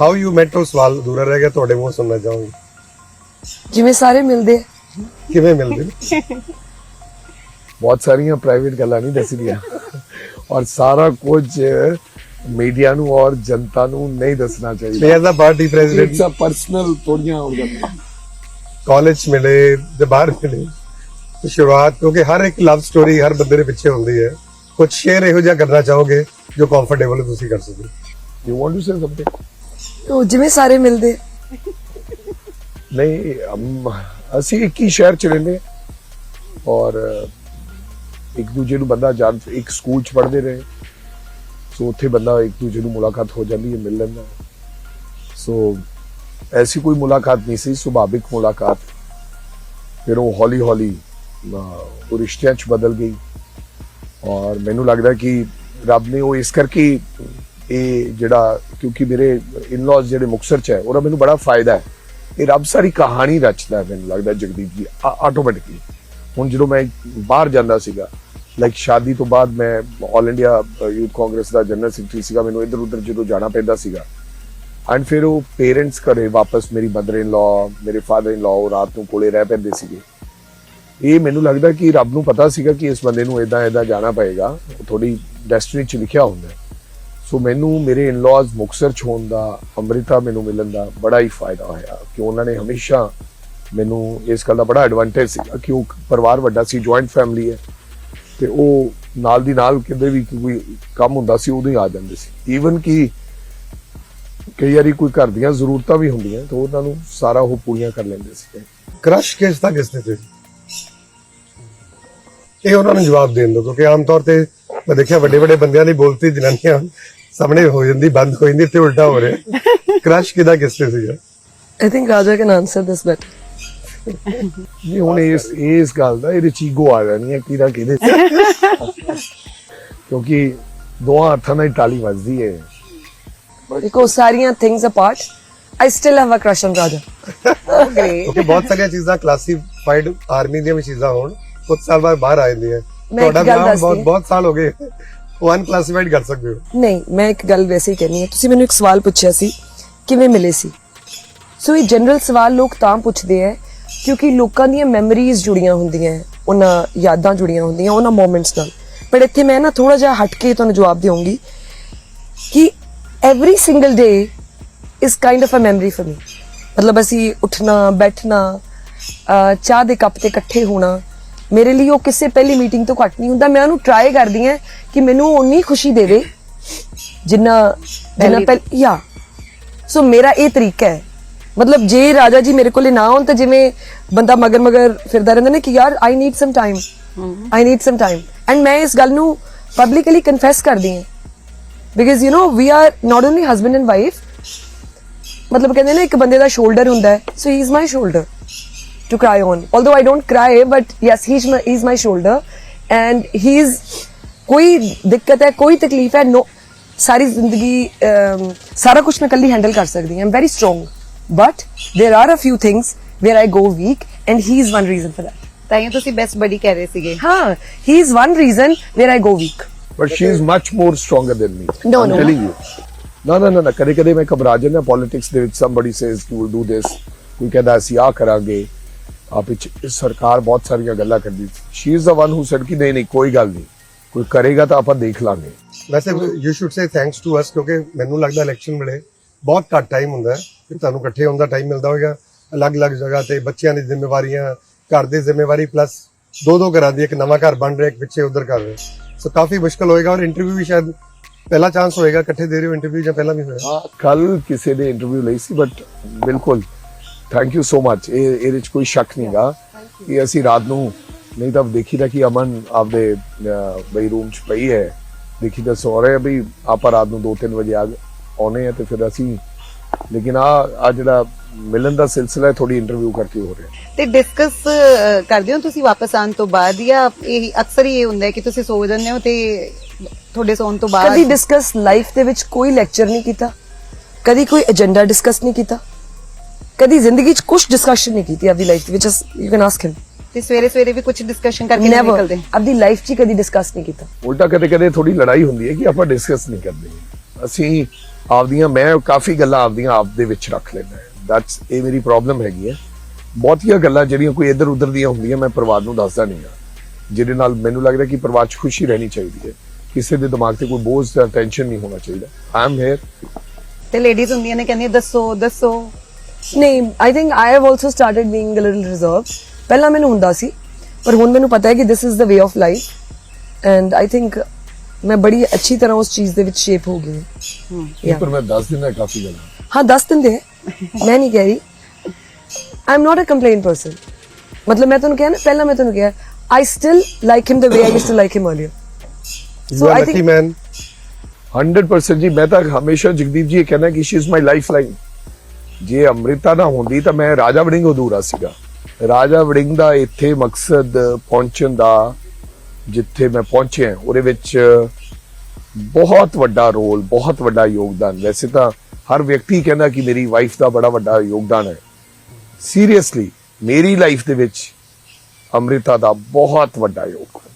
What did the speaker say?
How you mat ਉਹ ਸਵਾਲ ਅਧੂਰਾ ਰਹਿ ਗਿਆ ਤੁਹਾਡੇ ਮੂੰਹ ਸੁਣਨਾ ਚਾਹੂੰਗੀ। ਜਿਵੇਂ ਸਾਰੇ ਮਿਲਦੇ। ਆ ਕਿਵੇਂ ਮਿਲਦੇ? ਨੇ ਬਹੁਤ ਸਾਰੀਆਂ ਪ੍ਰਾਈਵੇਟ ਗੱਲਾਂ ਨਹੀਂ ਦੱਸਦੀਆਂ। ਔਰ ਸਾਰਾ ਕੁਝ ਮੀਡੀਆ ਨੂੰ ਔਰ ਜਨਤਾ ਨੂੰ ਨਹੀਂ ਦੱਸਣਾ ਚਾਹੀਦਾ। ਮੈਂ as a party president it's a personal ਥੋੜੀਆਂ ਹੋ ਜਾਂਦੀਆਂ। ਕਾਲਜ ਮਿਲੇ ਤੇ ਬਾਹਰ ਮਿਲੇ ਤੇ ਸ਼ੁਰੂਆਤ ਕਿਉਂਕਿ ਹਰ ਇੱਕ ਲਵ ਸਟੋਰੀ ਹਰ ਬੰਦੇ ਦੇ ਪਿੱਛੇ ਹੁੰਦੀ ਹੈ। ਕੁਝ ਸ਼ੇਅਰ ਇਹੋ ਜਿਹਾ ਕਰਨਾ ਚਾਹੋਗੇ ਜੋ ਕੰਫਰਟੇਬਲ ਤੁਸੀਂ ਕਰ ਸਕੋ you want to say something ਉਹ ਜਿਵੇਂ ਸਾਰੇ ਮਿਲਦੇ ਆ। ਨਹੀਂ ਅਮ, ਅਸੀਂ ਇੱਕ ਹੀ ਸ਼ਹਿਰ ਚ ਰਹਿੰਦੇ ਹਾਂ ਔਰ ਇੱਕ ਦੂਜੇ ਨੂੰ ਬੰਦਾ ਜਾਣ ਇੱਕ ਸਕੂਲ ਚ ਪੜ੍ਹਦੇ ਰਹੇ ਸੋ ਉੱਥੇ ਬੰਦਾ ਇੱਕ ਦੂਜੇ ਨੂੰ ਮੁਲਾਕਾਤ ਹੋ ਜਾਂਦੀ ਹੈ ਮਿਲ ਲੈਂਦਾ ਹੈ। ਸੋ ਐਸੀ ਕੋਈ ਮੁਲਾਕਾਤ ਨਹੀਂ ਸੀ ਸੁਭਾਵਿਕ ਮੁਲਾਕਾਤ ਫਿਰ ਉਹ ਹੌਲੀ ਹੌਲੀ ਉਹ ਰਿਸ਼ਤਿਆਂ ਚ ਬਦਲ ਗਈ ਔਰ ਮੈਨੂੰ ਲੱਗਦਾ ਕਿ ਰੱਬ ਨੇ ਉਹ ਇਸ ਕਰਕੇ ਇਹ ਜਿਹੜਾ ਕਿਉਂਕਿ ਮੇਰੇ ਇਨ-ਲॉज ਜਿਹੜੇ ਮੁਕਸਰ ਚ ਹੈ ਉਹਦਾ ਮੈਨੂੰ ਬੜਾ ਫਾਇਦਾ ਹੈ। ਇਹ ਰੱਬ ਸਾਰੀ ਕਹਾਣੀ ਰਚਦਾ ਮੈਨੂੰ ਲੱਗਦਾ ਜਗਦੀਪ ਜੀ ਆਟੋਮੈਟਿਕਲੀ ਹੁਣ ਜਦੋਂ ਮੈਂ ਬਾਹਰ ਜਾਂਦਾ ਸੀਗਾ ਲਾਈਕ ਸ਼ਾਦੀ ਤੋਂ ਬਾਅਦ ਮੈਂ ਆਲ ਇੰਡੀਆ ਯੂਥ ਕਾਂਗਰਸ ਦਾ ਜਨਰਲ ਸੈਕਟਰੀ ਸੀਗਾ, ਮੈਨੂੰ ਇੱਧਰ ਉੱਧਰ ਜਦੋਂ ਜਾਣਾ ਪੈਂਦਾ ਸੀਗਾ। ਐਂਡ ਫਿਰ ਉਹ ਪੇਰੈਂਟਸ ਘਰੇ ਵਾਪਸ ਮੇਰੀ ਮਦਰ ਇਨ ਲਾ ਮੇਰੇ ਫਾਦਰ ਇਨ ਲਾ ਉਹ ਰਾਤ ਨੂੰ ਕੋਲੇ ਰਹਿ ਪੈਂਦੇ ਸੀਗੇ। ਇਹ ਮੈਨੂੰ ਲੱਗਦਾ ਕਿ ਰੱਬ ਨੂੰ ਪਤਾ ਸੀਗਾ ਕਿ ਇਸ ਬੰਦੇ ਨੂੰ ਇਦਾਂ ਇਦਾਂ ਜਾਣਾ ਪਏਗਾ। ਉਹ ਥੋੜੀ ਡੈਸਟੀਨੀ ਚ ਲਿਖਿਆ ਹੁੰਦਾ ਹੈ। ਸੋ ਮੈਨੂੰ ਮੇਰੇ ਇਨ-ਲॉज ਮੁਕਸਰ ਚ ਹੋਣ ਦਾ, ਅੰਮ੍ਰਿਤਾ ਮੈਨੂੰ ਮਿਲਣ ਦਾ ਬੜਾ ਹੀ ਫਾਇਦਾ ਹੋਇਆ ਕਿ ਉਹਨਾਂ ਨੇ ਹਮੇਸ਼ਾ ਮੈਨੂੰ ਇਸ ਗੱਲ ਦਾ ਬੜਾ ਐਡਵਾਂਟੇਜ ਸੀ ਕਿ ਉਹ ਪਰਿਵਾਰ ਵੱਡਾ ਸੀ ਜੁਆਇੰਟ ਫੈਮਿਲੀ ਹੈ ਤੇ ਉਹ ਨਾਲ ਦੀ ਨਾਲ ਕਿਤੇ ਵੀ ਕੋਈ ਕੰਮ ਹੁੰਦਾ ਸੀ, ਉਦੋਂ ਹੀ ਆ ਜਾਂਦੇ ਸੀ। ਈਵਨ ਕਿ ਕਈ ਵਾਰੀ ਕੋਈ ਘਰ ਦੀਆਂ ਜ਼ਰੂਰਤਾਂ ਵੀ ਹੁੰਦੀਆਂ ਤਾਂ ਉਹਨਾਂ ਨੂੰ ਸਾਰਾ ਉਹ ਪੂਰੀਆਂ ਕਰ ਲੈਂਦੇ ਸੀ। ਕ੍ਰਸ਼ ਕਿਸ ਦਾ, ਕਿਸ ਨੇ ਇਹ ਉਹਨਾਂ ਨੂੰ ਜਵਾਬ ਦੇਣ ਦਿਓ ਕਿਉਂਕਿ ਆਮ ਤੌਰ ਤੇ ਮੈਂ ਦੇਖਿਆ ਵੱਡੇ ਵੱਡੇ ਬੰਦਿਆਂ ਦੀ ਬੋਲਤੀ ਜਨਾਨੀਆਂ ਸਾਹਮਣੇ ਹੋ ਜਾਂਦੀ ਬੰਦ ਹੋ ਜਾਂਦੀ ਤੇ ਉਲਟਾ ਹੋ ਰਿਹਾ ਕ੍ਰਸ਼ ਕਿਦਾ ਕਿਸ ਤੇ ਸੀਗਾ I think Raja can answer this better. ਨਹੀਂ ਹੁਣ ਇਸ ਇਸ ਗੱਲ ਦਾ ਇਹਦੇ ਚ ਈਗੋ ਆ ਜਾਣੀ ਹੈ ਕਿਹਦਾ ਕਿਹਦੇ ਕਿਉਂਕਿ ਦੋਹਾਂ ਹੱਥਾਂ ਨਾਲ ਤਾਲੀ ਵੱਜਦੀ ਹੈ Because ਸਾਰੀਆਂ apart, I still have a crush on Raja. Oh, great. ਕਿਉਂਕਿ ਬਹੁਤ ਸਾਰੀਆਂ ਚੀਜ਼ਾਂ ਕਲਾਸੀਫਾਈਡ ਆਰਮੀ ਦੀਆਂ ਵੀ ਚੀਜ਼ਾਂ ਹੋਣ ਕੁਝ ਸਾਲ ਬਾਅਦ ਬਾਹਰ ਆ ਜਾਂਦੀਆਂ ਤੁਹਾਡਾ ਨਾਮ ਬਹੁਤ। ਬਹੁਤ ਸਾਲ ਹੋ ਗਏ ਉਹ ਅਨਕਲਾਸੀਫਾਈਡ ਕਰ ਸਕਦੇ ਹੋ। ਨਹੀਂ, ਮੈਂ ਇੱਕ ਗੱਲ ਵੈਸੇ ਹੀ ਕਰਨੀ ਹੈ। ਤੁਸੀਂ ਮੈਨੂੰ ਇੱਕ ਸਵਾਲ ਪੁੱਛਿਆ ਸੀ, ਕਿਵੇਂ ਮਿਲੇ ਸੀ? ਸੋ ਇਹ ਜਨਰਲ ਸਵਾਲ ਲੋਕ ਤਾਂ ਪੁੱਛਦੇ ਆ ਕਿਉਂਕਿ ਲੋਕਾਂ ਦੀਆਂ ਮੈਮਰੀਜ਼ ਜੁੜੀਆਂ ਹੁੰਦੀਆਂ ਉਹਨਾਂ ਯਾਦਾਂ ਜੁੜੀਆਂ ਹੁੰਦੀਆਂ, ਉਹਨਾਂ ਮੂਮੈਂਟਸ ਨਾਲ। ਪਰ ਇੱਥੇ ਮੈਂ ਨਾ ਥੋੜਾ ਜਿਹਾ ਹਟ ਕੇ ਤੁਹਾਨੂੰ ਜਵਾਬ ਦੇਵਾਂਗੀ ਕਿ every single day is kind of a memory for me ਮਤਲਬ ਅਸੀਂ ਉੱਠਣਾ, ਬੈਠਣਾ ਚਾਹ ਦੇ ਕੱਪ ਤੇ ਇਕੱਠੇ ਹੋਣਾ ਮੇਰੇ ਲਈ ਉਹ ਕਿਸੇ ਪਹਿਲੀ ਮੀਟਿੰਗ ਤੋਂ ਘੱਟ ਨਹੀਂ ਹੁੰਦਾ। ਮੈਂ ਉਹਨੂੰ ਟਰਾਈ ਕਰਦੀ ਹਾਂ ਕਿ ਮੈਨੂੰ ਉਨੀ ਖੁਸ਼ੀ ਦੇਵੇ ਜਿੰਨਾ ਜਿੰਨਾ ਪਹਿਲ ਯਾ। ਸੋ ਮੇਰਾ ਇਹ ਤਰੀਕਾ ਹੈ। ਮਤਲਬ ਜੇ ਰਾਜਾ ਜੀ ਮੇਰੇ ਕੋਲੇ ਨਾ ਹੋਣ ਤਾਂ ਜਿਵੇਂ ਬੰਦਾ ਮਗਰ ਮਗਰ ਫਿਰਦਾ ਰਹਿੰਦਾ ਨਾ ਕਿ ਯਾਰ I need some time I need some time and ਮੈਂ ਇਸ ਗੱਲ ਨੂੰ ਪਬਲਿਕਲੀ ਕਨਫੈਸ ਕਰਦੀ ਹਾਂ। Because you know we are not only husband and wife ਮਤਲਬ ਕਹਿੰਦੇ ਨੇ ਇੱਕ ਬੰਦੇ ਦਾ ਸ਼ੋਲਡਰ ਹੁੰਦਾ ਹੈ। So he is my shoulder to cry on. Although I don't cry, but yes, he's my he's my shoulder, and he's कोई दिक्कत है कोई तकलीफ है नो सारी जिंदगी um, सारा कुछ मैं कल्ली हैंडल कर सकती हूँ I am very strong but there are a few things where I go weak and he is one reason for that ਤਾਂ ਹੀ ਤੁਸੀਂ ਬੈਸਟ ਬਡੀ ਕਹਿ ਰਹੇ ਸੀਗੇ हाँ he is one reason where I go weak but she is much more stronger than me No, no. Telling you ਨਾ ਨਾ ਨਾ ਨਾ ਕਦੇ ਕਦੇ ਮੈਂ ਘਬਰਾ ਜਾਂਦਾ ਪੋਲਿਟਿਕਸ ਦੇ ਵਿੱਚ somebody says you will do this ਕੋਈ ਕਹਿੰਦਾ ਅਸੀਂ ਆ ਕਰਾਂਗੇ ਆਪ ਵਿੱਚ ਸਰਕਾਰ ਬਹੁਤ ਸਾਰੀਆਂ ਗੱਲਾਂ ਕਰਦੀ she is the one who said ਕਿ ਨਹੀਂ ਨਹੀਂ ਕੋਈ ਗੱਲ ਨਹੀਂ ਕੋਈ ਕਰੇਗਾ ਤਾਂ ਆਪਾਂ ਦੇਖ ਲਾਂਗੇ ਵੈਸੇ you should say thanks to us ਕਿਉਂਕਿ ਮੈਨੂੰ ਲੱਗਦਾ ਇਲੈਕਸ਼ਨ ਵੇਲੇ ਬਹੁਤ ਘੱਟ ਟਾਈਮ ਹੁੰਦਾ ਹੈ ਤੁਹਾਨੂੰ ਇਕੱਠੇ ਹੋਣ ਦਾ ਟਾਈਮ ਮਿਲਦਾ ਹੋਵੇਗਾ ਅਲੱਗ-ਅਲੱਗ ਜਗ੍ਹਾ ਤੇ ਬੱਚਿਆਂ ਦੀ ਜ਼ਿੰਮੇਵਾਰੀਆਂ ਘਰ ਦੀ ਜ਼ਿੰਮੇਵਾਰੀ ਪਲੱਸ ਦੋ ਦੋ ਘਰਾਂ ਦੀ ਇੱਕ ਨਵਾਂ ਘਰ ਬਣ ਰਿਹਾ ਇੱਕ ਪਿੱਛੇ ਉਧਰ ਕਰ ਰਹੇ ਸੋ ਕਾਫੀ ਮੁਸ਼ਕਲ ਹੋਏਗਾ ਔਰ ਇੰਟਰਵਿਊ ਵੀ ਸ਼ਾਇਦ ਪਹਿਲਾ ਚਾਂਸ ਹੋਏਗਾ ਇਕੱਠੇ ਦੇ ਰਹੇ ਹੋ ਇੰਟਰਵਿਊ ਜਾਂ ਪਹਿਲਾਂ ਵੀ ਹੋਇਆ? ਹਾਂ ਕੱਲ ਕਿਸੇ ਨੇ ਇੰਟਰਵਿਊ ਲਈ ਸੀ ਬਟ ਬਿਲਕੁਲ ਥੈਂਕ ਯੂ ਸੋ ਮਚ ਇਹ ਇਹਦੇ ਵਿੱਚ ਕੋਈ ਸ਼ੱਕ ਨਹੀਂਗਾ ਕਿ ਅਸੀਂ ਰਾਤ ਨੂੰ ਨਹੀਂ ਤਾਂ ਦੇਖੀਦਾ ਕਿ ਅਮਨ ਆਪਦੇ ਬਈ ਰੂਮ 'ਚ ਪਈ ਹੈ। ਦੇਖੀ ਤਾਂ ਸੋ ਰਹੇ ਵੀ ਆਪਾਂ ਰਾਤ ਨੂੰ 2-3 ਵਜੇ ਆ ਆਉਨੇ ਆ ਤੇ ਫਿਰ ਅਸੀਂ ਲੇਕਿਨ ਆ ਆ ਜਿਹੜਾ ਮਿਲਣ ਦਾ ਸਿਲਸਿਲਾ ਹੈ ਥੋੜੀ ਇੰਟਰਵਿਊ ਕਰਕੇ ਹੋ ਰਿਹਾ। ਤੇ ਡਿਸਕਸ ਕਰਦੇ ਹੋ ਤੁਸੀਂ ਵਾਪਸ ਆਉਣ ਤੋਂ ਬਾਅਦ ਜਾਂ ਇਹ ਅਕਸਰ ਹੀ ਇਹ ਹੁੰਦਾ ਹੈ ਕਿ ਤੁਸੀਂ ਸੋ ਜਾਂਦੇ ਹੋ ਤੇ ਤੁਹਾਡੇ ਸੌਣ ਤੋਂ ਬਾਅਦ ਕਦੀ ਡਿਸਕਸ ਲਾਈਫ ਦੇ ਵਿੱਚ ਕੋਈ ਲੈਕਚਰ ਨਹੀਂ ਕੀਤਾ? ਕਦੀ ਕੋਈ ਏਜੰਡਾ ਡਿਸਕਸ ਨਹੀਂ ਕੀਤਾ? ਕਦੀ ਜ਼ਿੰਦਗੀ 'ਚ ਕੁਝ ਡਿਸਕਸ਼ਨ ਨਹੀਂ ਕੀਤੀ ਆਪਦੀ ਲਾਈਫ ਵਿੱਚ ਯੂ ਕੈਨ ਆਸਕ ਹਿਮ ਤੇ ਸਵੇਰੇ ਸਵੇਰੇ ਵੀ ਕੁਝ ਡਿਸਕਸ਼ਨ ਕਰਕੇ ਨਹੀਂ ਨੈਵਰ ਨਿਕਲਦੇ। ਆਪਦੀ ਲਾਈਫ 'ਚ ਹੀ ਕਦੀ ਡਿਸਕਸ ਨਹੀਂ ਕੀਤਾ। ਉਲਟਾ ਕਦੇ ਕਦੇ ਥੋੜੀ ਲੜਾਈ ਹੁੰਦੀ ਹੈ ਕਿ ਆਪਾਂ ਡਿਸਕਸ ਨਹੀਂ ਕਰਦੇ। ਅਸੀਂ ਆਪਦੀਆਂ ਮੈਂ ਕਾਫੀ ਗੱਲਾਂ ਆਪਦੀਆਂ ਆਪ ਦੇ ਵਿੱਚ ਰੱਖ ਲੈਂਦਾ ਦੈਟਸ ਇਹ ਮੇਰੀ ਪ੍ਰੋਬਲਮ ਹੈਗੀ ਹੈ। ਬਹੁਤੀਆਂ ਗੱਲਾਂ ਜਿਹੜੀਆਂ ਕੋਈ ਇੱਧਰ ਉੱਧਰ ਦੀਆਂ ਹੁੰਦੀਆਂ ਮੈਂ ਪਰਿਵਾਰ ਨੂੰ ਦੱਸਦਾ ਨਹੀਂ ਆ ਜਿਹਦੇ ਨਾਲ ਮੈਨੂੰ ਲੱਗਦਾ ਕਿ ਪਰਿਵਾਰ 'ਚ ਖੁਸ਼ੀ ਰਹਿਣੀ ਚਾਹੀਦੀ ਹੈ। ਕਿਸੇ ਦੇ ਦਿਮਾਗ ਤੇ ਕੋਈ ਬੋਝ ਜਾਂ ਟੈਨਸ਼ਨ ਨਹੀਂ ਹੋਣਾ ਚਾਹੀਦਾ। ਆਈ ਐਮ ਹੇਅਰ ਤੇ ਲੇਡੀਜ਼ ਹੁੰਦੀਆਂ ਨੇ ਕਹਿੰਦੀਆਂ ਦੱਸੋ ਦੱਸੋ। ਨਹੀਂ I think I have also started being a little reserve ਪਹਿਲਾਂ ਮੈਨੂੰ ਹੁੰਦਾ ਸੀ ਪਰ ਹੁਣ ਮੈਨੂੰ ਪਤਾ ਹੈ ਕਿ this is the way of life and I think ਮੈਂ ਬੜੀ ਅੱਛੀ ਤਰ੍ਹਾਂ ਉਸ ਚੀਜ਼ ਦੇ ਵਿੱਚ ਸ਼ੇਪ ਹੋ ਗਈ ਹਾਂ ਇਹ ਪਰ ਮੈਂ ਦੱਸ ਦਿੰਦਾ ਕਾਫੀ ਗੱਲਾਂ ਹਾਂ ਦੱਸ ਦਿੰਦੇ ਹੈ ਮੈਂ ਨਹੀਂ ਕਹਿ ਰਹੀ I am not a complain person ਮਤਲਬ ਮੈਂ ਤੁਹਾਨੂੰ ਕਿਹਾ ਨਾ ਪਹਿਲਾਂ ਮੈਂ ਤੁਹਾਨੂੰ ਕਿਹਾ I still like him the way I used to like him earlier you are I lucky think- man 100% ਜੀ ਮੈਂ ਤਾਂ ਹਮੇਸ਼ਾ ਜਗਦੀਪ ਜੀ ਇਹ ਕਹਿੰਦਾ ਕਿ she is my life line ਜੇ ਅੰਮ੍ਰਿਤਾ ਨਾ ਹੁੰਦੀ ਤਾਂ ਮੈਂ ਰਾਜਾ ਵੜਿੰਗ ਅਧੂਰਾ ਸੀਗਾ। ਰਾਜਾ ਵੜਿੰਗ ਦਾ ਇੱਥੇ ਮਕਸਦ ਪਹੁੰਚਣ ਦਾ, ਜਿੱਥੇ ਮੈਂ ਪਹੁੰਚਿਆ, ਉਹਦੇ ਵਿੱਚ ਬਹੁਤ ਵੱਡਾ ਰੋਲ, ਬਹੁਤ ਵੱਡਾ ਯੋਗਦਾਨ। ਵੈਸੇ ਤਾਂ ਹਰ ਵਿਅਕਤੀ ਕਹਿੰਦਾ ਕਿ ਮੇਰੀ ਵਾਈਫ ਦਾ ਬੜਾ ਵੱਡਾ ਯੋਗਦਾਨ ਹੈ। ਸੀਰੀਅਸਲੀ ਮੇਰੀ ਲਾਈਫ ਦੇ ਵਿੱਚ ਅੰਮ੍ਰਿਤਾ ਦਾ ਬਹੁਤ ਵੱਡਾ ਯੋਗਦਾਨ।